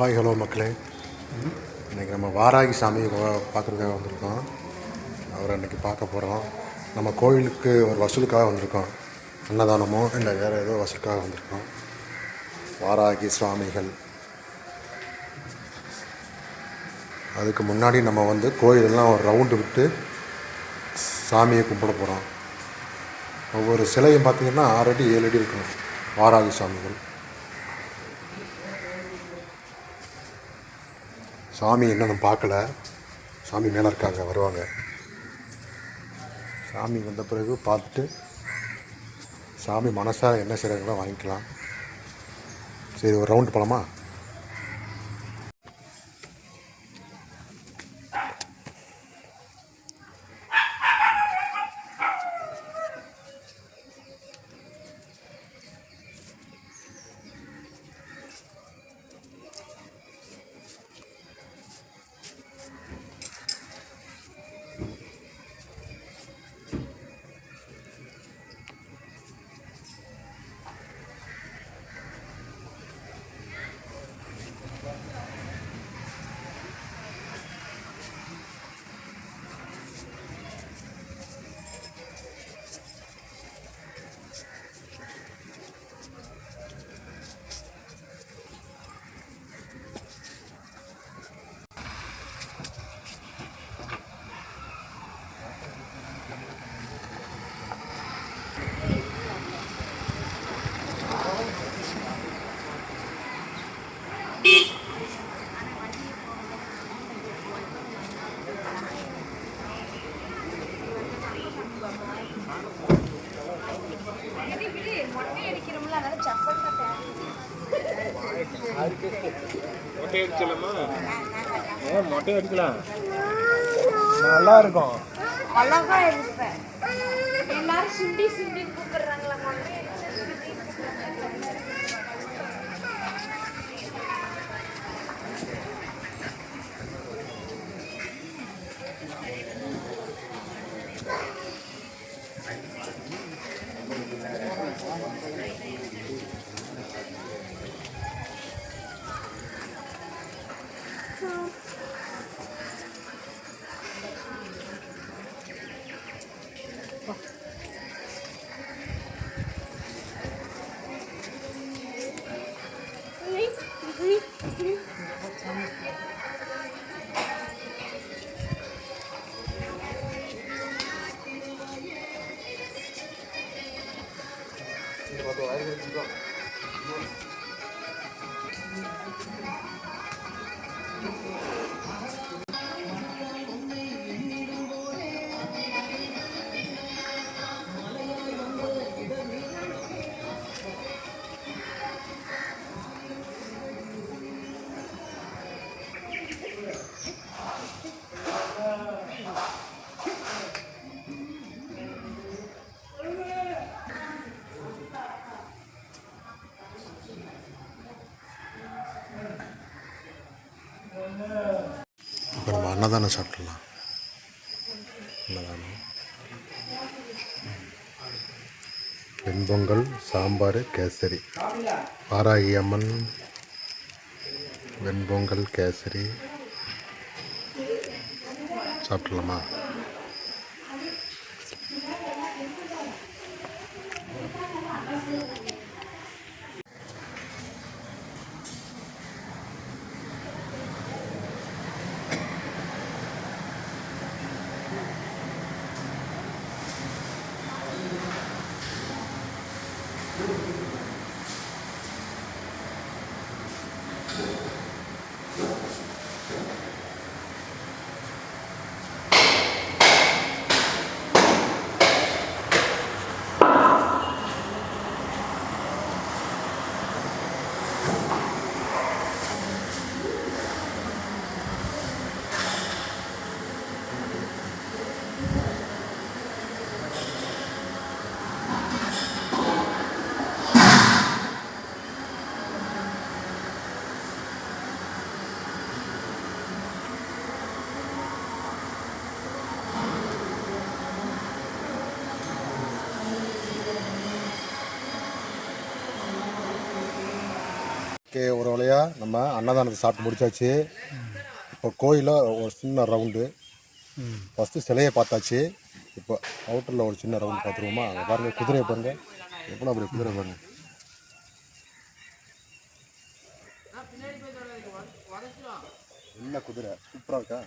Hi hello மக்களே. இன்றைக்கி நம்ம வாராகி சாமி பார்க்குறதுக்காக வந்திருக்கோம். அவரை இன்றைக்கி பார்க்க போகிறோம் நம்ம கோயிலுக்கு ஒரு வசூலுக்காக வந்திருக்கோம். அன்னதானமோ இல்லை வேறு ஏதோ வசூலுக்காக வந்திருக்கோம். வாராகி சுவாமிகள். அதுக்கு முன்னாடி நம்ம வந்து கோயிலெல்லாம் ஒரு ரவுண்டு விட்டு சாமியை கும்பிட போகிறோம் ஒவ்வொரு சிலையும் பார்த்திங்கன்னா ஆறு அடி ஏழு அடி இருக்கும் வாராகி சாமிகள் சாமி இன்னும் பார்க்கல. சாமி மேலே இருக்காங்க வருவாங்க. சாமி வந்த பிறகு பார்த்துட்டு சாமி மனசார என்ன செய்கிறாங்களோ வாங்கிக்கலாம். சரி ஒரு ரவுண்டு போகலாமா மொட்டை அடிச்சலாமா ஏ மொட்டை அடிக்கலாம். நல்லா இருக்கும் அழகா இருப்பேன் எல்லாரும் சுண்டி சுண்டி கூப்பிடுறாங்களா மொட்டை அடிச்சு சுண்டி கூப்பிடுறாங்க. இப்போ நம்ம அன்னதானம் சாப்பிட்றலாம் அன்னதானம். வெண்பொங்கல் சாம்பார் கேசரி. பாராகி அம்மன் வெண்பொங்கல் கேசரி. சாப்பிடலாமா? ஓகே ஒரு வழியாக நம்ம அன்னதானத்தை சாப்பிட்டு முடிச்சாச்சு. இப்போ கோயிலில் ஒரு சின்ன ரவுண்டு ஃபஸ்ட்டு சிலையை பார்த்தாச்சு. இப்போ அவுட்டரில் ஒரு சின்ன ரவுண்ட் பார்த்துருவோமா? அங்கே பாருங்கள் குதிரையை பாருங்க. எப்படின்னா அப்படி குதிரை பாருங்க. என்ன குதிரை? சூப்பராக இருக்கா?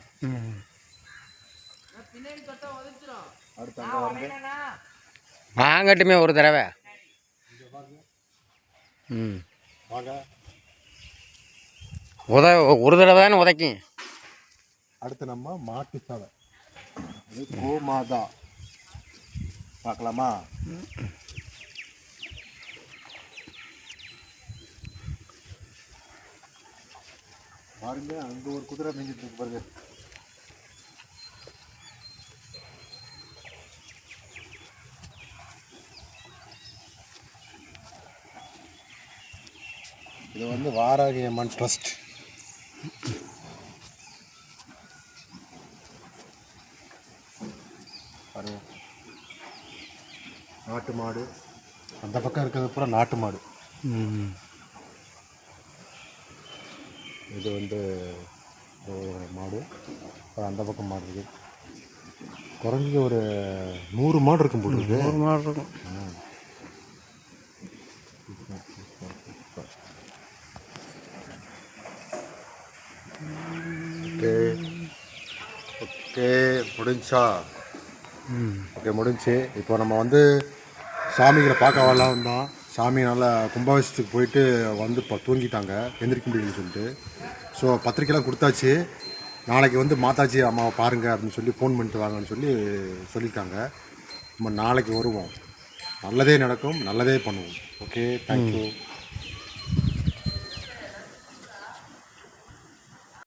அடுத்து அங்கே பாருங்க. வாங்கட்டுமே ஒரு தடவை. ம். வாங்க. உத ஒரு தடவை தானே உதைக்கும். அடுத்து நம்ம மாட்டு சதை கோமாதா. பார்க்கலாமா? பாருங்க அங்க ஒரு குதிரை மேய்ஞ்சிட்டு இருக்கு பாருங்க. இது வந்து வாராகி அம்மன் ட்ரஸ்ட். பாருங்க. நாட்டு மாடு. அந்த பக்கம் இருக்கிறது பூரா நாட்டு மாடு. இது வந்து ஒரு மாடு. அப்புறம் அந்த பக்கம் மாடு இருக்கு. குறைஞ்சது ஒரு நூறு மாடு இருக்கும் இருக்கு. ஒரு மாதிரி இருக்கும் ஓகே ஓகே முடிஞ்சா? ம் ஓகே முடிஞ்சு. இப்போ நம்ம வந்து சாமிகளை பார்க்க வரலாம் வந்தோம் சாமி நல்லா கும்பாபிஷத்துக்கு போயிட்டு வந்து இப்போ தூங்கிட்டாங்க. எந்திரிக்க முடியலன்னு சொல்லிட்டு. ஸோ பத்திரிக்கைலாம் கொடுத்தாச்சு. நாளைக்கு வந்து மாதாஜி அம்மாவை பாருங்கள் அப்படின்னு சொல்லி ஃபோன் பண்ணிட்டு வாங்கன்னு சொல்லி சொல்லியிருக்காங்க. நம்ம நாளைக்கு வருவோம். நல்லதே நடக்கும் நல்லதே பண்ணுவோம். Okay thank you